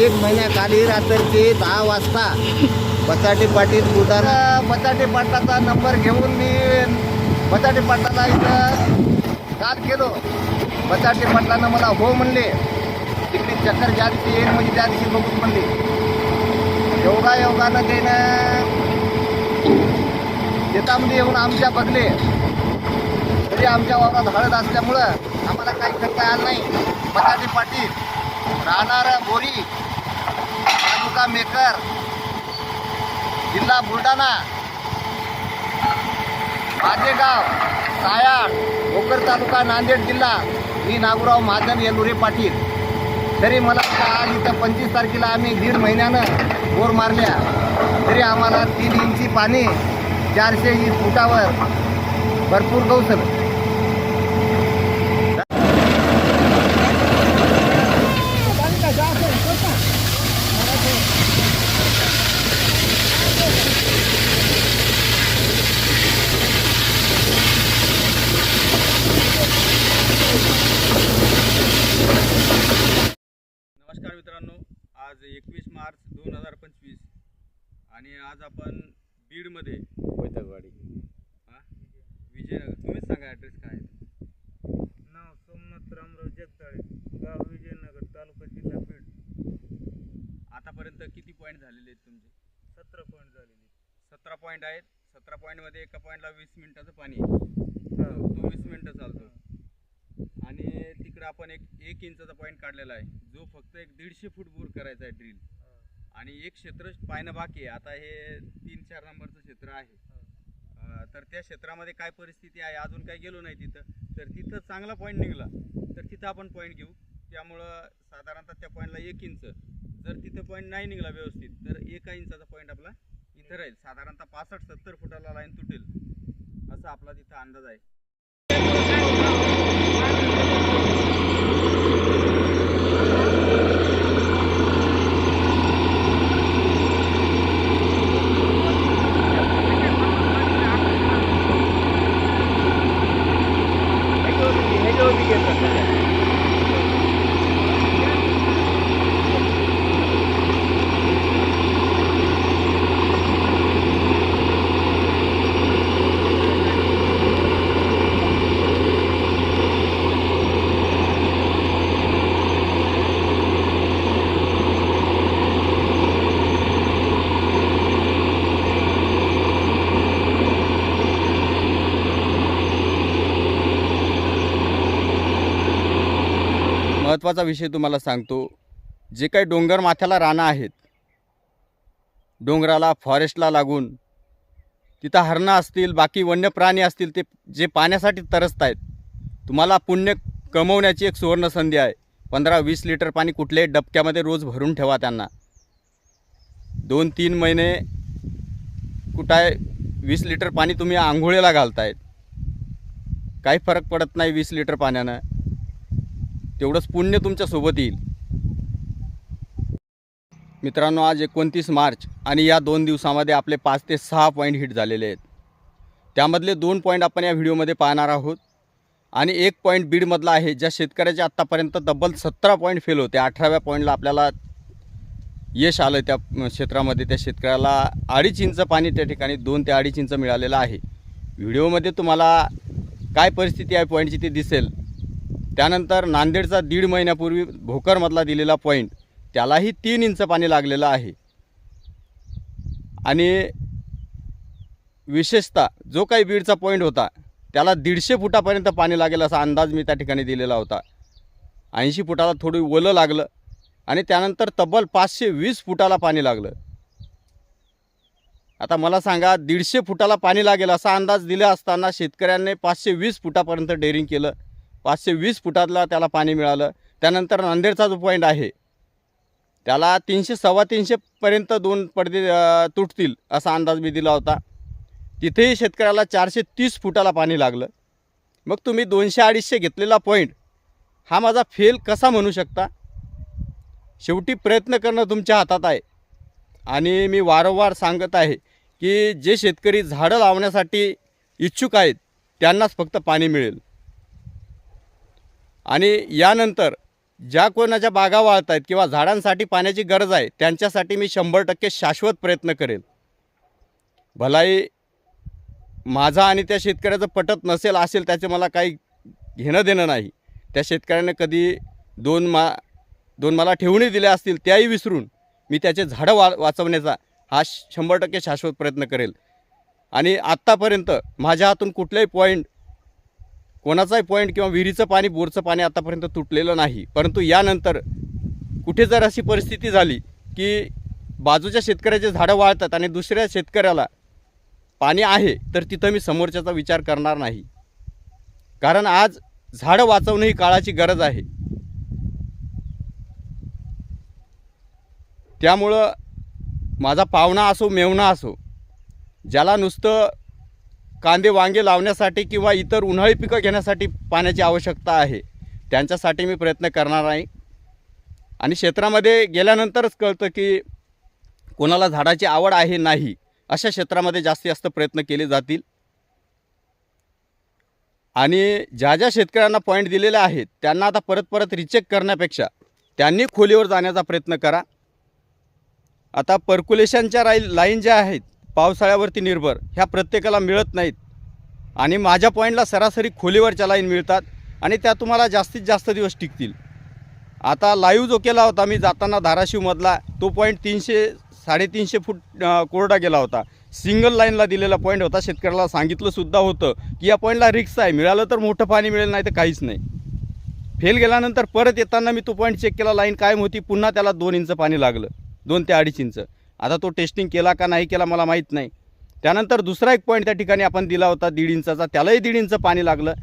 एक महिन्याखाली रात्रीचे दहा वाजता बटाटे पाटील बुलढाणा बटाटे पाटलाचा नंबर घेऊन मी बटाटे पाटलाला इथं काल केलो. बचाटे पाटलानं मला हो म्हणले. तिकडे चक्कर ज्या दिवशी येईल म्हणजे त्या दिवशी बघून म्हणले. योगा योगानं त्यानं शेतामध्ये येऊन आमच्या बघले. तरी आमच्या वावरात हळद असल्यामुळं आम्हाला काही करता आलं नाही. बटाटे पाटील राहणार बोरी तालुका मेकर जिल्हा बुलढाणा. माझे गाव सायाड भोकर तालुका नांदेड जिल्हा. मी नागुराव महाजन येलुरे पाटील. तरी मला आज इथं पंचवीस तारखेला आम्ही दीड महिन्यानं बोर मारल्या. तरी आम्हाला तीन इंची पाणी चारशे फुटावर भरपूर गवसलं नमस्कार मित्रांनो आज एकवीस मार्च दोन हजार पंचवीस आणि आज आपण बीडमध्ये. वैतकवाडी हा? विजयनगर. तुम्हीच सांगा ॲड्रेस काय आहे? नाव सोमनाथ रामराव जगदाळे गाव विजयनगर तालुका जिल्हा बीड. आतापर्यंत किती पॉईंट झालेले आहेत तुमचे? सतरा पॉईंट झालेली सतरा पॉईंट आहेत. सतरा पॉईंटमध्ये एका पॉईंटला वीस मिनिटाचं पाणी आहे. तो तो वीस मिनिटं चालतो. आणि तिकडं आपण एक एक इंचाचा पॉईंट काढलेला आहे. जो फक्त एक दीडशे फूट बोर करायचा आहे ड्रिल आणि एक क्षेत्र पाहणं बाकी आहे. आता हे तीन चार नंबरचं क्षेत्र आहे. तर त्या क्षेत्रामध्ये काय परिस्थिती आहे? अजून काही गेलो नाही तिथं. तर तिथं चांगला पॉईंट निघाला. तर तिथं आपण पॉईंट घेऊ. त्यामुळं साधारणतः त्या पॉईंटला एक इंच जर तिथं पॉईंट नाही निघाला व्यवस्थित तर एका इंचाचा पॉईंट आपला इथं राहील. साधारणतः पासष्ट सत्तर फुटाला लाईन तुटेल. असा आपला तिथं अंदाज आहे. महत्त्वाचा विषय तुम्हाला सांगतो जे काही डोंगर माथ्याला रानं आहेत डोंगराला फॉरेस्टला लागून तिथं हरणं असतील बाकी वन्य प्राणी असतील ते जे पाण्यासाठी तरसत आहेत तुम्हाला पुण्य कमवण्याची एक सुवर्ण संधी आहे. पंधरा वीस लिटर पाणी कुठल्याही डबक्यामध्ये रोज भरून ठेवा त्यांना. दोन तीन महिने कुठाय वीस लिटर पाणी तुम्ही आंघोळीला घालतायत. काही फरक पडत नाही वीस लिटर पाण्यानं. तेवढंच पुण्य तुमच्यासोबत येईल. मित्रांनो आज एकोणतीस मार्च आणि या दोन दिवसामध्ये आपले पाच ते सहा पॉईंट हिट झालेले आहेत. त्यामधले दोन पॉईंट आपण या व्हिडिओमध्ये पाहणार आहोत. आणि एक पॉईंट बीडमधला आहे ज्या शेतकऱ्याचे आत्तापर्यंत तब्बल सतरा पॉईंट फेल होते. अठराव्या पॉईंटला आपल्याला यश आलं त्या क्षेत्रामध्ये. त्या शेतकऱ्याला अडीच इंच पाणी त्या ठिकाणी दोन ते अडीच इंच मिळालेलं आहे. व्हिडिओमध्ये तुम्हाला काय परिस्थिती आहे पॉईंटची ती दिसेल. त्यानंतर नांदेडचा दीड महिन्यापूर्वी भोकरमधला दिलेला पॉईंट त्यालाही तीन इंच पाणी लागलेलं आहे. आणि विशेषतः जो काही बीडचा पॉईंट होता त्याला दीडशे फुटापर्यंत पाणी लागेल असा अंदाज मी त्या ठिकाणी दिलेला होता. ऐंशी फुटाला थोडी ओलं लागलं आणि त्यानंतर तब्बल पाचशे वीस फुटाला पाणी लागलं. आता मला सांगा दीडशे फुटाला पाणी लागेल असा अंदाज दिला असताना शेतकऱ्यांनी पाचशे वीस फुटापर्यंत डेअरिंग केलं पाचशे वीस फुटातला त्याला पाणी मिळालं. त्यानंतर नांदेडचा जो पॉईंट आहे त्याला तीनशे सव्वा तीनशेपर्यंत दोन पडदे तुटतील असा अंदाज मी दिला होता. तिथेही शेतकऱ्याला चारशे तीस फुटाला पाणी लागलं. मग तुम्ही दोनशे अडीचशे घेतलेला पॉईंट हा माझा फेल कसा म्हणू शकता? शेवटी प्रयत्न करणं तुमच्या हातात आहे. आणि मी वारंवार सांगत आहे की जे शेतकरी झाडं लावण्यासाठी इच्छुक आहेत त्यांनाच फक्त पाणी मिळेल. आणि यानंतर ज्या कोणाच्या बागा वाळत आहेत किंवा झाडांसाठी पाण्याची गरज आहे त्यांच्यासाठी मी शंभर टक्के शाश्वत प्रयत्न करेल. भलाई माझा आणि त्या शेतकऱ्याचं पटत नसेल असेल त्याचे मला काही घेणं देणं नाही. त्या शेतकऱ्याने कधी दोन मा दोन मला ठेवणी दिल्या असतील त्याही विसरून मी त्याचे झाडं वा वाचवण्याचा हा शंभर टक्के शाश्वत प्रयत्न करेल. आणि आत्तापर्यंत माझ्या हातून कुठलाही पॉईंट कोणाचाही पॉईंट किंवा विहिरीचं पाणी बोरचं पाणी आतापर्यंत तुटलेलं नाही. परंतु यानंतर कुठे जर अशी परिस्थिती झाली की बाजूच्या शेतकऱ्याचे झाडं वाळतात आणि दुसऱ्या शेतकऱ्याला पाणी आहे तर तिथं मी समोरच्याचा विचार करणार नाही. कारण आज झाडं वाचवणं ही काळाची गरज आहे. त्यामुळं माझा पाहुणा असो मेवणा असो ज्याला नुसतं कांदे वांगे लावण्यासाठी किंवा इतर उन्हाळी पिकं घेण्यासाठी पाण्याची आवश्यकता आहे. त्यांच्यासाठी मी प्रयत्न करणार आहे. आणि क्षेत्रामध्ये गेल्यानंतरच कळतं की कोणाला झाडाची आवड आहे नाही अशा क्षेत्रामध्ये जास्तीत जास्त प्रयत्न केले जातील. आणि ज्या ज्या शेतकऱ्यांना पॉईंट दिलेले आहेत त्यांना आता परत परत रिचेक करण्यापेक्षा त्यांनी खोलीवर जाण्याचा प्रयत्न करा. आता पर्क्युलेशनच्या राई लाईन ज्या आहेत पावसाळ्यावरती निर्भर. ह्या प्रत्येकाला मिळत नाहीत. आणि माझ्या पॉईंटला सरासरी खोलीवरच्या लाईन मिळतात आणि त्या तुम्हाला जास्तीत जास्त दिवस टिकतील. आता लाईव्ह जो केला होता मी जाताना धाराशिवमधला तो पॉईंट तीनशे साडेतीनशे फूट कोरडा गेला होता. सिंगल लाईनला दिलेला पॉईंट होता. शेतकऱ्याला सांगितलंसुद्धा होतं की या पॉईंटला रिक्स आहे. मिळालं तर मोठं पाणी मिळेल नाही तर काहीच नाही. फेल गेल्यानंतर परत येताना मी तो पॉईंट चेक केला. लाईन कायम होती. पुन्हा त्याला दोन इंच पाणी लागलं. दोन ते अडीच इंच आता तो टेस्टिंग केला का नाही केला मला माहीत नाही. त्यानंतर दुसरा एक पॉईंट त्या ठिकाणी आपण दिला होता दीड इंचाचा त्यालाही दीड इंच पाणी लागलं.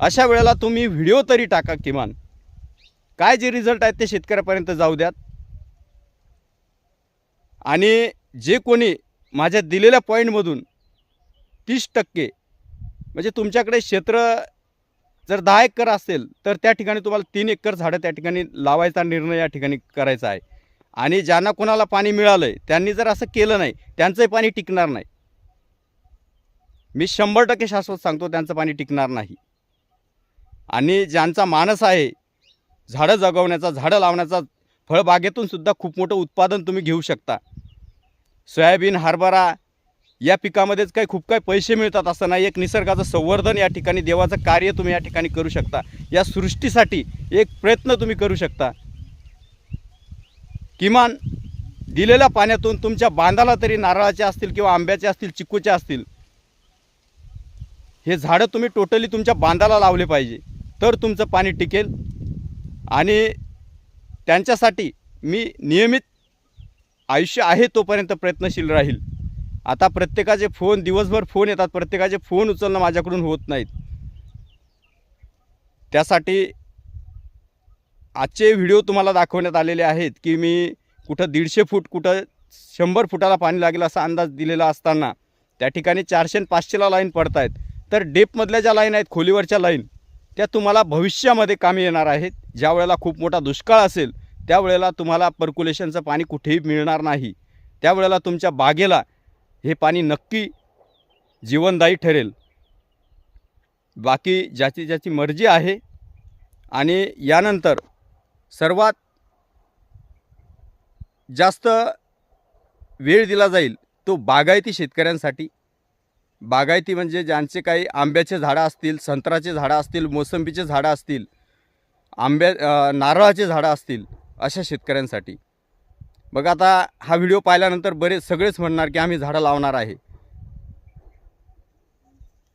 अशा वेळेला तुम्ही व्हिडिओ तरी टाका किमान. काय जे रिझल्ट आहेत ते शेतकऱ्यापर्यंत जाऊ द्यात. आणि जे कोणी माझ्या दिलेल्या पॉईंटमधून तीस टक्के म्हणजे तुमच्याकडे क्षेत्र जर दहा एकर असेल तर त्या ठिकाणी तुम्हाला तीन एकर झाडं त्या ठिकाणी लावायचा निर्णय या ठिकाणी करायचा आहे. आणि ज्यांना कोणाला पाणी मिळालं आहे त्यांनी जर असं केलं नाही त्यांचंही पाणी टिकणार नाही. मी शंभर टक्के शाश्वत सांगतो त्यांचं पाणी टिकणार नाही. आणि ज्यांचा मानस आहे झाडं जगवण्याचा झाडं लावण्याचा फळबागेतून सुद्धा खूप मोठं उत्पादन तुम्ही घेऊ शकता. सोयाबीन हरभरा या पिकामध्येच काही खूप काही पैसे मिळतात असं नाही एक निसर्गाचं संवर्धन या ठिकाणी देवाचं कार्य तुम्ही या ठिकाणी करू शकता. या सृष्टीसाठी एक प्रयत्न तुम्ही करू शकता. किमान दिलेल्या पाण्यातून तुमच्या बांधाला तरी नारळाचे असतील किंवा आंब्याचे असतील चिकूचे असतील हे झाडं तुम्ही टोटली तुमच्या बांधाला लावले पाहिजे. तर तुमचं पाणी टिकेल. आणि त्यांच्यासाठी मी नियमित आयुष्य आहे तोपर्यंत प्रयत्नशील राहील. आता प्रत्येकाचे फोन दिवसभर फोन येतात. प्रत्येकाचे फोन उचलणं माझ्याकडून होत नाहीत. त्यासाठी आजचे व्हिडिओ तुम्हाला दाखवण्यात आलेले आहेत की मी कुठं दीडशे फूट कुठं शंभर फुटाला पाणी लागेल असा अंदाज दिलेला असताना त्या ठिकाणी चारशे आणि पाचशेला लाईन पडत आहेत तर डेपमधल्या ज्या लाईन आहेत खोलीवरच्या लाईन त्या तुम्हाला भविष्यामध्ये कामी येणार आहेत. ज्या वेळेला खूप मोठा दुष्काळ असेल त्यावेळेला तुम्हाला पर्क्युलेशनचं पाणी कुठेही मिळणार नाही. त्यावेळेला तुमच्या बागेला हे पाणी नक्की जीवनदायी ठरेल. बाकी ज्याची ज्याची मर्जी आहे आणि यानंतर सर्वात जास्त वेळ दिला जाईल तो बागायती शेतकऱ्यांसाठी. बागायती म्हणजे ज्यांचे काही आंब्याचे झाडं असतील संत्राचे झाडं असतील मोसंबीचे झाडं असतील आंब्या नारळाचे झाडं असतील अशा शेतकऱ्यांसाठी. बघ आता हा व्हिडिओ पाहिल्यानंतर बरेच सगळेच म्हणणार की आम्ही झाडं लावणार आहे.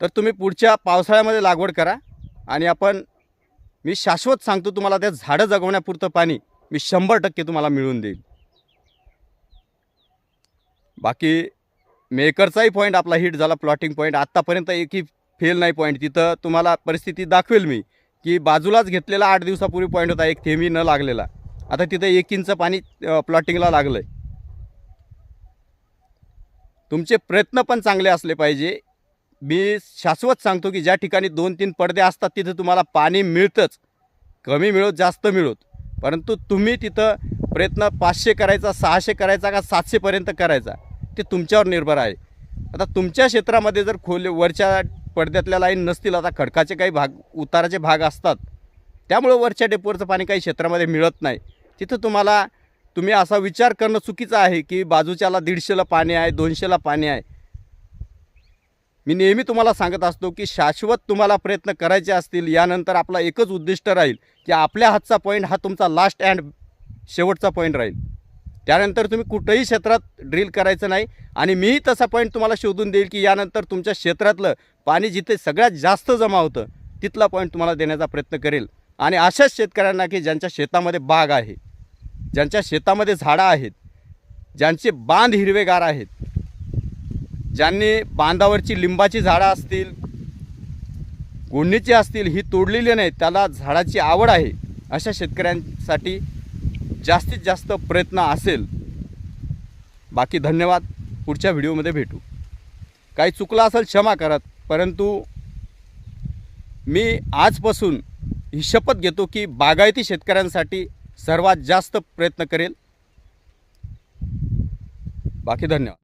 तर तुम्ही पुढच्या पावसाळ्यामध्ये लागवड करा आणि आपण मी शाश्वत सांगतो तुम्हाला त्या झाडं जगवण्यापुरतं पाणी मी शंभर टक्के तुम्हाला मिळवून देईल. बाकी मेकरचाही पॉईंट आपला हिट झाला प्लॉटिंग पॉईंट आत्तापर्यंत एकही फेल नाही पॉईंट तिथं तुम्हाला परिस्थिती दाखवेल मी की बाजूलाच घेतलेला आठ दिवसापूर्वी पॉईंट होता एक थेंबी न लागलेला. आता तिथं एक इंच पाणी प्लॉटिंगला लागलं आहे तुमचे प्रयत्न पण चांगले असले पाहिजे. मी शाश्वत सांगतो की ज्या ठिकाणी दोन तीन पडदे असतात तिथं तुम्हाला पाणी मिळतंच. कमी मिळत जास्त मिळोत. परंतु तुम्ही तिथं प्रयत्न पाचशे करायचा सहाशे करायचा का सातशेपर्यंत करायचा ते तुमच्यावर निर्भर आहे. आता तुमच्या क्षेत्रामध्ये जर खोले वरच्या पडद्यातल्या लाईन नसतील आता खडकाचे काही भाग उताराचे भाग असतात. त्यामुळं वरच्या डेपोवरचं पाणी काही क्षेत्रामध्ये मिळत नाही. तिथं तुम्हाला तुम्ही असा विचार करणं चुकीचं आहे की बाजूच्याला दीडशेला पाणी आहे दोनशेला पाणी आहे. मी नेहमी तुम्हाला सांगत असतो की शाश्वत तुम्हाला प्रयत्न करायचे असतील यानंतर आपला एकच उद्दिष्ट राहील की आपल्या हातचा पॉईंट हा तुमचा लास्ट अँड शेवटचा पॉईंट राहील. त्यानंतर तुम्ही कुठंही क्षेत्रात ड्रिल करायचं नाही आणि मीही तसा पॉईंट तुम्हाला शोधून देईल की यानंतर तुमच्या क्षेत्रातलं पाणी जिथे सगळ्यात जास्त जमा होतं तिथला पॉईंट तुम्हाला देण्याचा प्रयत्न करेल. आणि अशाच शेतकऱ्यांना की ज्यांच्या शेतामध्ये बाग आहे ज्यांच्या शेतामध्ये झाडं आहेत ज्यांचे बांध हिरवेगार आहेत ज्यांनी बांधावरची लिंबाची झाडं असतील गोंडीची असतील ही तोडलेली नाही त्याला झाडाची आवड आहे अशा शेतकऱ्यांसाठी जास्तीत जास्त प्रयत्न असेल. बाकी धन्यवाद. पुढच्या व्हिडिओमध्ये भेटू. काही चुकलं असेल क्षमा करत परंतु मी आजपासून ही शपथ घेतो की बागायती शेतकऱ्यांसाठी सर्वात जास्त प्रयत्न करेल. बाकी धन्यवाद.